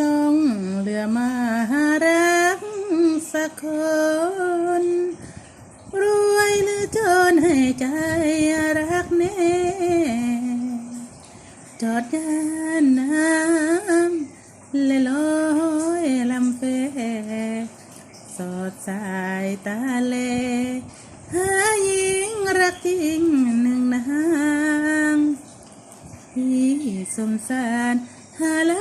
ลงเรือมาหารักสักคน รวยหรือจนให้ใจรักแน่จอดยานน้ำเลยลอยลำเฟสอดสายตาเลหาหญิงรักจริงหนึ่งนางพี่สมสารหาล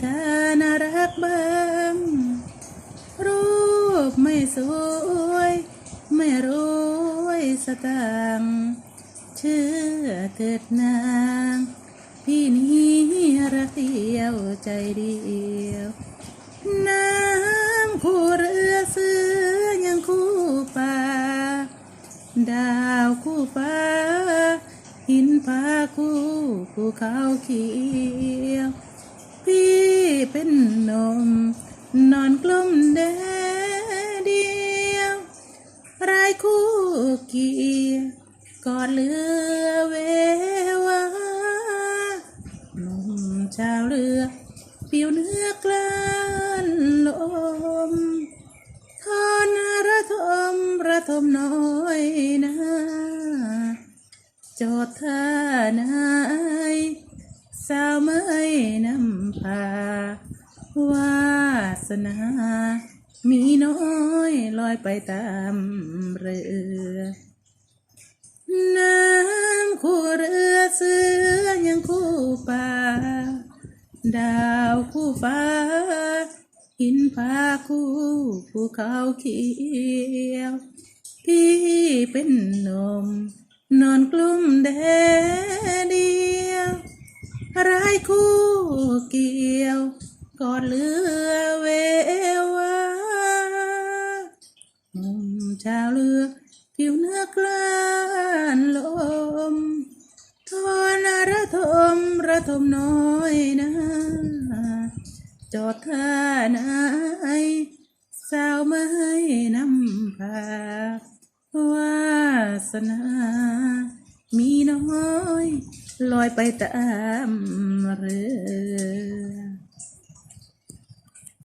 เธอน่ารักบ้างรูปไม่สวย ไม่รวยสตางเชื่อเถิดนาง พี่นี้รักเดียวใจเดียว น้ำคู่เรือเสือยังคู่ป่า ดาวคู่ฟ้าหินผาคู่ภูเขาเขียว กียร์กอดเรือเววาหนุ่มชาวเรือปิวเนื้อกลานลมทอนระทมระทมน้อยนะจดท่านายสาวเมยนำพาวาสนา มีน้อยลอยไปตามเรือน้ำคู่เรือเสือยังคู่ป่า ดาวคู่ฟ้า หินผาคู่ภูเขาเขียวพี่เป็นนม นอนกลุ่มแดดเดียวรายคู่เกี่ยวกอดเรือเว ผิวเนื้อกลานลมทนระทมระทมน้อยนะจอดท่านายสาวไม้นำพาวาสนา มีน้อย ลอยไปตามเรือ